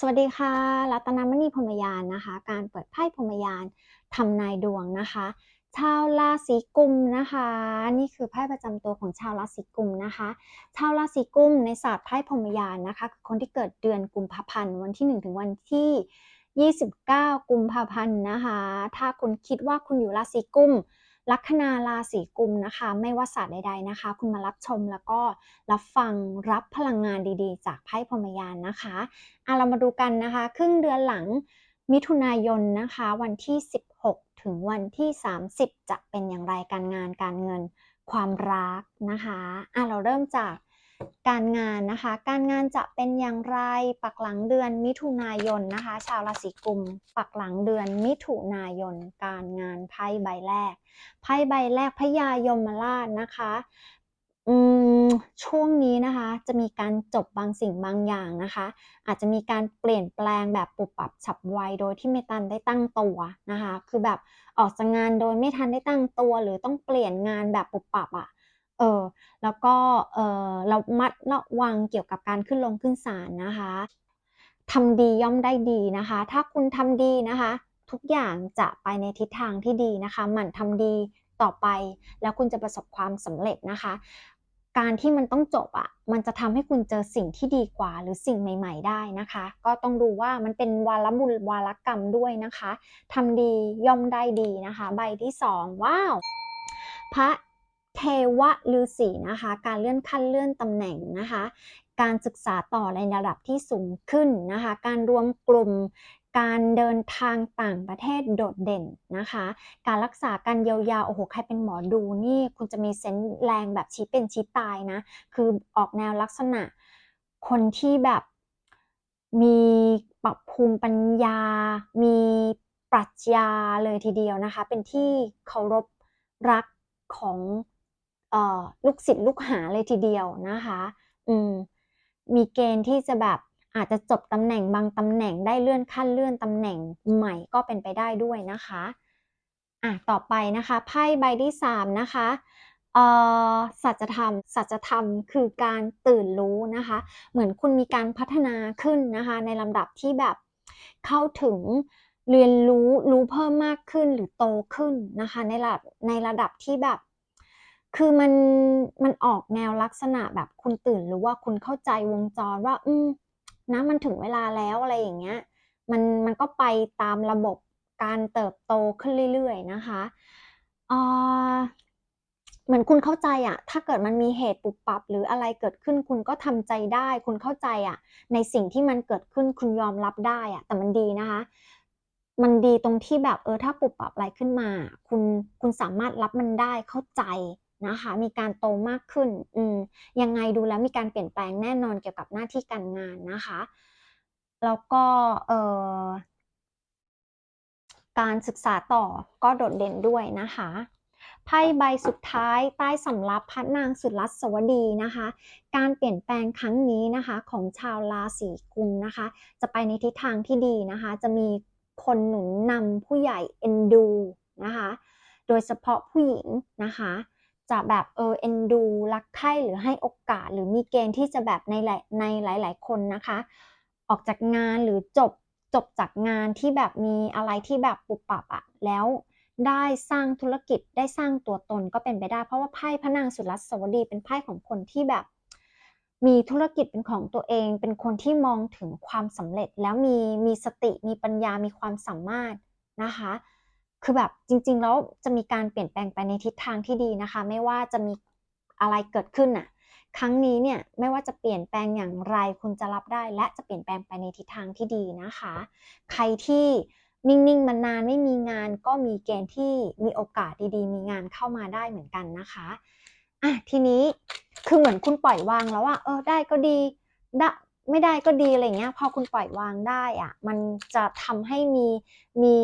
สวัสดีค่ะ รัตนมณีพรมยานนะคะ การเปิดไพ่พรมยานทำนายดวงนะคะ ชาวราศีกุมนะคะ นี่คือไพ่ประจำตัวของชาวราศีกุมนะคะ ชาวราศีกุมในศาสตร์ไพ่พรมยานนะคะคือคนที่เกิดเดือนกุมภาพันธ์วันที่ 1 ถึงวันที่ 29 กุมภาพันธ์นะคะ ถ้าคุณคิดว่าคุณอยู่ราศีกุม ลัคนาราศีกุมนะคะ ไม่ว่าศาสตร์ใดๆนะคะ คุณมารับชมแล้วก็รับฟังรับพลังงานดีๆ จากไพ่พรมยานนะคะอะเรามาดูกันนะคะ ครึ่งเดือนหลังมิถุนายนนะคะ วันที่ 16 ถึงวันที่ 30 จะเป็นอย่างไรการงานการเงินความรักนะคะอะเราเริ่มจาก การงานนะคะ การงานจะเป็นอย่างไร ปักหลังเดือนมิถุนายนนะคะ ชาวราศีกุม ปักหลังเดือนมิถุนายน การงานไพ่ใบแรก ไพ่ใบแรกพญายมราชนะคะอืมช่วงนี้นะคะจะมีการจบบางสิ่งบางอย่างนะคะ อาจจะมีการเปลี่ยนแปลงแบบปุบปับฉับไวโดยที่ไม่ทันได้ตั้งตัวนะคะ คือแบบออกจากงานโดยไม่ทันได้ตั้งตัว หรือต้องเปลี่ยนงานแบบปุบปับอะ่ะ เออแล้วก็เออเรามัดระวังเกี่ยวกับการขึ้นลงขึ้นศาลนะคะทำดีย่อมได้ดีนะคะ ถ้าคุณทำดีนะคะ ทุกอย่างจะไปในทิศทางที่ดีนะคะ หมั่นทำดีต่อไป แล้วคุณจะประสบความสำเร็จนะคะ การที่มันต้องจบอะ่ะ มันจะทำให้คุณเจอสิ่งที่ดีกว่า หรือสิ่งใหม่ ๆ ได้นะคะ ก็ต้องดูว่ามันเป็นวาระบุญวาระกรรมด้วยนะคะทำดีย่อมได้ดีนะคะ ใบที่สองว้าว พระ เทวฤาษีนะคะ การเลื่อนขั้นเลื่อนตำแหน่งนะคะ การศึกษาต่อในระดับที่สูงขึ้นนะคะ การรวมกลุ่มการเดินทางต่างประเทศโดดเด่นนะคะ การรักษาการเยียวยาโอ้โห ใครเป็นหมอดูนี่ คุณจะมีเซนส์แรงแบบชี้เป็นชี้ตายนะ คือออกแนวลักษณะคนที่แบบมีปรับภูมิปัญญา มีปรัชญาเลยทีเดียวนะคะ เป็นที่เคารพรักของ ลูกศิษย์ลูกหาเลยทีเดียวนะคะอืมมีเกณฑ์ที่จะแบบอาจจะจบตำแหน่งบางตำแหน่งได้เลื่อนขั้นเลื่อนตำแหน่งใหม่ก็เป็นไปได้ด้วยนะคะอะต่อไปนะคะไพ่ใบที่สามนะคะเอ่อสัจธรรม สัจธรรมคือการตื่นรู้นะคะ เหมือนคุณมีการพัฒนาขึ้นนะคะ ในลำดับที่แบบเข้าถึงเรียนรู้รู้เพิ่มมากขึ้นหรือโตขึ้นนะคะ ในระดับในระดับที่แบบ คือมันมันออกแนวลักษณะแบบคุณตื่นหรือว่าคุณเข้าใจวงจรว่า อืมนะมันถึงเวลาแล้วอะไรอย่างเงี้ย มันมันก็ไปตามระบบการเติบโตขึ้นเรื่อยๆนะคะอ่าเหมือนคุณเข้าใจอะถ้าเกิดมันมีเหตุปุบปับ หรืออะไรเกิดขึ้นคุณก็ทำใจได้ คุณเข้าใจอะในสิ่งที่มันเกิดขึ้นคุณยอมรับได้อะแต่มันดีนะคะ มันดีตรงที่แบบเออถ้าปุบปับอะไรขึ้นมา คุณคุณสามารถรับมันได้เข้าใจ นะคะ มีการโตมากขึ้น อืม ยังไงดูแล้วมีการเปลี่ยนแปลงแน่นอนเกี่ยวกับหน้าที่การงานนะคะ แล้วก็เอ่อการศึกษาต่อก็โดดเด่นด้วยนะคะไพ่ใบสุดท้ายใต้สำรับพระนางสุรัสวดีนะคะ การเปลี่ยนแปลงครั้งนี้นะคะของชาวราศีกุมนะคะ จะไปในทิศทางที่ดีนะคะ จะมีคนหนุนนำผู้ใหญ่เอ็นดูนะคะ โดยเฉพาะผู้หญิงนะคะ จะแบบเออเอ็นดูรักใคร่หรือให้โอกาส หรือมีเกณฑ์ที่จะแบบในหลายในหลาย ๆ คนนะคะ ออกจากงานหรือจบจบจากงานที่แบบมีอะไรที่แบบปุบปับอะแล้วได้สร้างธุรกิจได้สร้างตัวตนก็เป็นไปได้ เพราะว่าไพ่พระนางสุรัสวดีเป็นไพ่ของคนที่แบบ มีธุรกิจเป็นของตัวเอง เป็นคนที่มองถึงความสำเร็จแล้วมีมีสติมีปัญญามีความสามารถนะคะ คือแบบจริง ๆ แล้วจะมีการเปลี่ยนแปลงไปในทิศทางที่ดีนะคะ ไม่ว่าจะมีอะไรเกิดขึ้นน่ะครั้งนี้เนี่ยไม่ว่าจะเปลี่ยนแปลงอย่างไรคุณจะรับได้ และจะเปลี่ยนแปลงไปในทิศทางที่ดีนะคะ ใครที่นิ่งๆมานานไม่มีงานก็มีเกณฑ์ที่มีโอกาสดีๆ มีงานเข้ามาได้เหมือนกันนะคะอะทีนี้คือเหมือนคุณปล่อยวางแล้วว่าเออได้ก็ดีได้ไม่ได้ก็ดีอะไรเงี้ยพอคุณปล่อยวางได้อะมันจะทำให้มีมี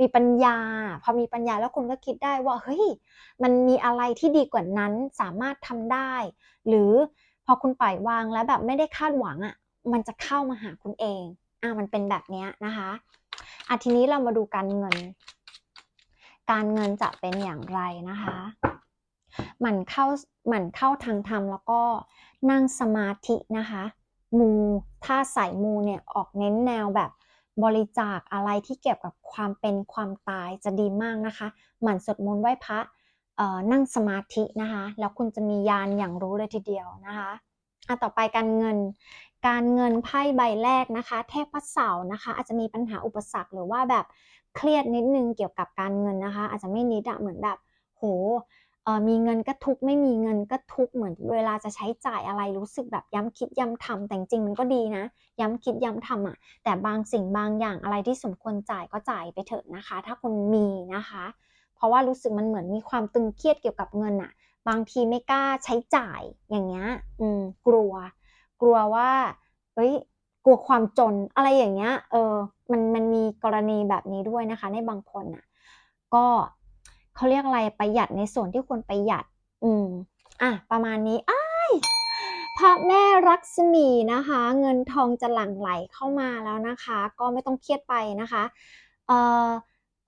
มีปัญญา พอมีปัญญาแล้วคุณก็คิดได้ว่าเฮ้ยมันมีอะไรที่ดีกว่านั้นสามารถทำได้ หรือพอคุณปล่อยวางแล้วแบบไม่ได้คาดหวังอะมันจะเข้ามาหาคุณเองอะมันเป็นแบบนี้นะคะอะทีนี้เรามาดูการเงิน การเงินจะเป็นอย่างไรนะคะหมั่นเข้าหมั่นเข้าทางธรรมแล้วก็นั่งสมาธินะคะ มูถ้าสายมูเนี่ยออกเน้นแนวแบบ บริจาคอะไรที่เกี่ยวกับความเป็นความตายจะดีมากนะคะ หมั่นสวดมนต์ไหว้พระนั่งสมาธินะคะ แล้วคุณจะมียานอย่างรู้เลยทีเดียวนะคะอะต่อไปการเงิน การเงินไพ่ใบแรกนะคะเทพเสาร์นะคะ อาจจะมีปัญหาอุปสรรคหรือว่าแบบเครียดนิดนึงเกี่ยวกับการเงินนะคะ อาจจะไม่นิดอะเหมือนแบบโห เออมีเงินก็ทุกไม่มีเงินก็ทุกเหมือนเวลาจะใช้จ่ายอะไรรู้สึกแบบย้ำคิดย้ำทำแต่จริงมันก็ดีนะ ย้ำคิดย้ำทำอะแต่บางสิ่งบางอย่างอะไรที่สมควรจ่ายก็จ่ายไปเถอะนะคะ ถ้าคุณมีนะคะ เพราะว่ารู้สึกมันเหมือนมีความตึงเครียดเกี่ยวกับเงินอะบางทีไม่กล้าใช้จ่ายอย่างเงี้ยอืมกลัว กลัวว่าเอ้ยกลัวความจนอะไรอย่างเงี้ยเออมันมันมีกรณีแบบนี้ด้วยนะคะ ในบางคนอะ ก็ เขาเรียกอะไรประหยัดในส่วนที่ควรประหยัด อืม อะ ประมาณนี้อ้ายพระแม่รักษมีนะคะ เงินทองจะหลั่งไหลเข้ามาแล้วนะคะ ก็ไม่ต้องเครียดไปนะคะ เอ่อ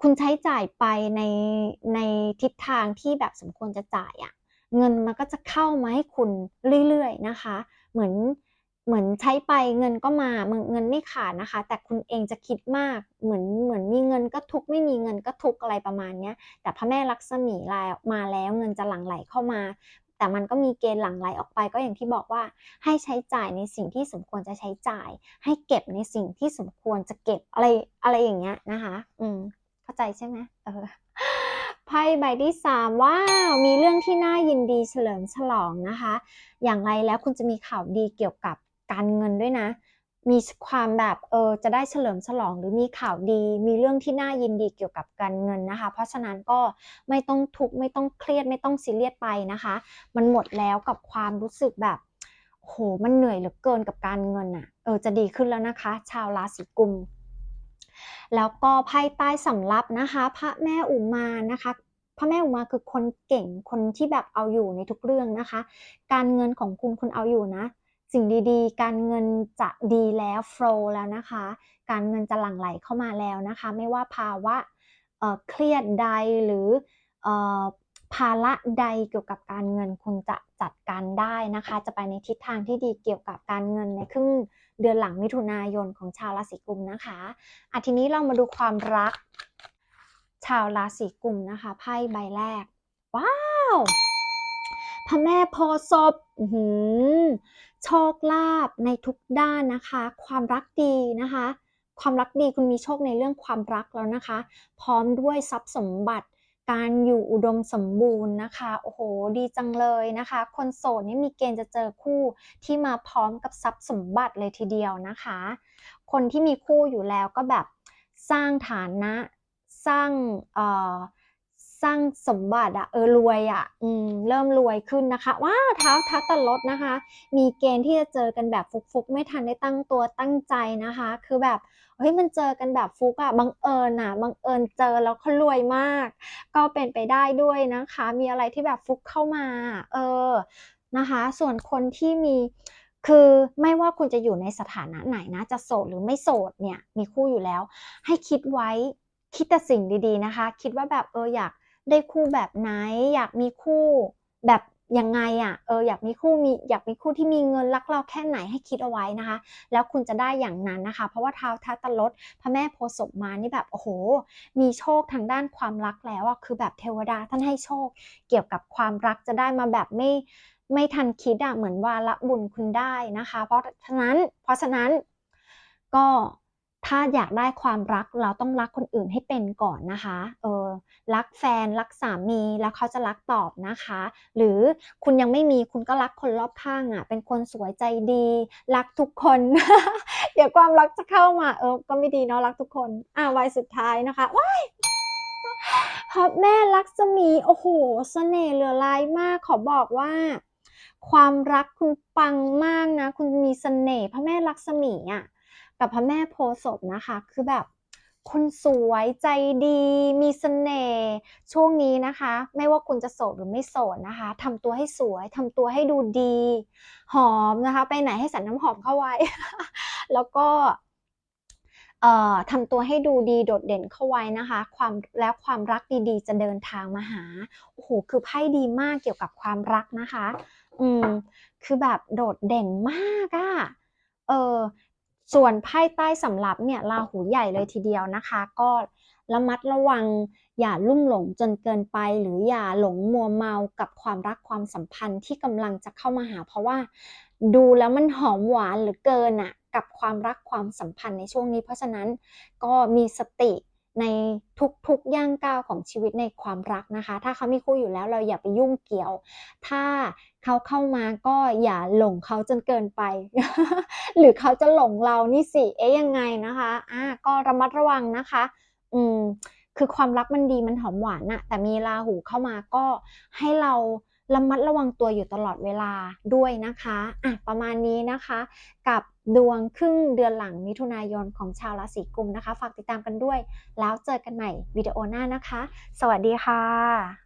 คุณใช้จ่ายไปในในทิศทางที่แบบสมควรจะจ่ายอะ่ะ เงินมันก็จะเข้ามาให้คุณเรื่อยๆนะคะ เหมือน เหมือนใช้ไปเงินก็มาเงินไม่ขาดนะคะ แต่คุณเองจะคิดมากเหมือนเหมือนมีเงินก็ทุกไม่มีเงินก็ทุกอะไรประมาณเนี้ยแต่พระแม่ลักษมีล้วมาแล้วเงินจะหลั่งไหลเข้ามา แต่มันก็มีเกณฑ์หลั่งไหลออกไปก็อย่างที่บอกว่า ให้ใช้จ่ายในสิ่งที่สมควรจะใช้จ่าย ให้เก็บในสิ่งที่สมควรจะเก็บอะไรอะไรอย่างเงี้ยนะคะ อืมเข้าใจใช่ไหมเออไพ่ใบที่สามว้าวมีเรื่องที่น่ายินดีเฉลิมฉลองนะคะ อย่างไรแล้วคุณจะมีข่าวดีเกี่ยวกับ การเงินด้วยนะ มีความแบบเออจะได้เฉลิมฉลองหรือมีข่าวดี มีเรื่องที่น่ายินดีเกี่ยวกับการเงินนะคะ เพราะฉะนั้นก็ไม่ต้องทุกข์ไม่ต้องเครียดไม่ต้องซีเรียสไปนะคะ มันหมดแล้วกับความรู้สึกแบบโหมันเหนื่อยเหลือเกินกับการเงินอะ่ะเออจะดีขึ้นแล้วนะคะ ชาวราศีกุมแล้วก็ไพ่ใต้สำรับนะคะ พระแม่อุมานะคะพระแม่อุมาคือคนเก่งคนที่แบบเอาอยู่ในทุกเรื่องนะคะ การเงินของคุณคุณเอาอยู่นะ สิ่งดีๆ การเงินจะดีแล้วโฟล์แล้วนะคะ การเงินจะหลั่งไหลเข้ามาแล้วนะคะ ไม่ว่าภาวะเอ่อเครียดใดหรือเอ่อภาระใดเกี่ยวกับการเงินคุณจะจัดการได้นะคะ จะไปในทิศทางที่ดีเกี่ยวกับการเงินในครึ่งเดือนหลังมิถุนายนของชาวราศีกุมนะคะอะทีนี้เรามาดูความรัก ชาวราศีกุมนะคะไพ่ใบแรก ว้าวพระแม่พธิ์ศพหือ โชคลาภในทุกด้านนะคะ ความรักดีนะคะ ความรักดีคุณมีโชคในเรื่องความรักแล้วนะคะ พร้อมด้วยทรัพย์สมบัติ การอยู่อุดมสมบูรณ์นะคะ โอ้โห ดีจังเลยนะคะ คนโสดนี่มีเกณฑ์จะเจอคู่ที่มาพร้อมกับทรัพย์สมบัติเลยทีเดียวนะคะ คนที่มีคู่อยู่แล้วก็แบบสร้างฐานะ สร้างเอ่อ ร้างสมบัติอะเออรวยอะอืมเริ่มรวยขึ้นนะคะ ว้าเท้าท้าตลดนะคะ มีเกณฑ์ที่จะเจอกันแบบฟุกๆ ไม่ทันได้ตั้งตัวตั้งใจนะคะ คือแบบเฮ้ยมันเจอกันแบบฟุกอะบังเอิญอะบังเอิญเจอแล้วเขารวยมาก ก็เป็นไปได้ด้วยนะคะ มีอะไรที่แบบฟุกเข้ามา เออนะคะ ส่วนคนที่มีคือไม่ว่าคุณจะอยู่ในสถานะไหนนะ จะโสดหรือไม่โสดเนี่ยมีคู่อยู่แล้ว ให้คิดไว้คิดแต่สิ่งดีๆนะคะ คิดว่าแบบเอออยาก ได้คู่แบบไหน อยากมีคู่แบบยังไงอะ่ะเอออยากมีคู่มีอยากมีคู่ที่มีเงินรักเราแค่ไหนให้คิดเอาไว้นะคะ แล้วคุณจะได้อย่างนั้นนะคะ เพราะว่าเท้าทัตตลดพระแม่โพศมานี่แบบโอ้โห มีโชคทางด้านความรักแล้วอะคือแบบเทวดาท่านให้โชค เกี่ยวกับความรักจะได้มาแบบไม่ไม่ทันคิดอะเหมือนว่าระบุญคุณได้นะคะ เพราะฉะนั้นเพราะฉะนั้นก็ ถ้าอยากได้ความรักเราต้องรักคนอื่นให้เป็นก่อนนะคะ เออ รักแฟนรักสามีแล้วเขาจะรักตอบนะคะ หรือคุณยังไม่มีคุณก็รักคนรอบข้างอะเป็นคนสวยใจดี รักทุกคนเดี๋ยวความรักจะเข้ามา เออ ก็ไม่ดีเนาะรักทุกคน อ่าวัยสุดท้ายนะคะว้ายพระแม่ลักษมีโอ้โหสเสน่ห์เหลือลายมากขอบอกว่า ความรักคุณปังมากนะ คุณมีเสน่ห์พระแม่ลักษมีอะ กับพระแม่โพศพนะคะ คือแบบคนสวยใจดีมีเสน่ห์ช่วงนี้นะคะ ไม่ว่าคุณจะโสดหรือไม่โสดนะคะทำตัวให้สวยทำตัวให้ดูดี หอมนะคะ ไปไหนให้ใส่น้ำหอมเข้าไว้ แล้วก็เอ่อทำตัวให้ดูดีโดดเด่นเข้าไว้นะคะ ความแล้วความรักดีๆ จะเดินทางมาหาโอ้โหคือไพ่ดีมากเกี่ยวกับความรักนะคะ อืมคือแบบโดดเด่นมากอะเออ ส่วนไพ่ใต้สำรับเนี่ยราหูใหญ่เลยทีเดียวนะคะ ก็ระมัดระวังอย่าลุ่มหลงจนเกินไป หรืออย่าหลงมัวเมากับความรักความสัมพันธ์ที่กำลังจะเข้ามาหา เพราะว่าดูแล้วมันหอมหวานหรือเกินอะกับความรักความสัมพันธ์ในช่วงนี้ เพราะฉะนั้นก็มีสติ ในทุกๆย่างก้าวของชีวิตในความรักนะคะ ถ้าเขามีคู่อยู่แล้วเราอย่าไปยุ่งเกี่ยว ถ้าเขาเข้ามาก็อย่าหลงเขาจนเกินไป หรือเขาจะหลงเรานี่สิ เอ๊ะยังไงนะคะอ่าก็ระมัดระวังนะคะ อืม คือความรักมันดีมันหอมหวานน่ะแต่มีราหูเข้ามาก็ให้เราระมัดระวังตัวอยู่ตลอดเวลาด้วยนะคะอะประมาณนี้นะคะ กับ ดวงครึ่งเดือนหลังมิถุนายนของชาวราศีกุมนะคะ ฝากติดตามกันด้วย แล้วเจอกันใหม่วิดีโอหน้านะคะ สวัสดีค่ะ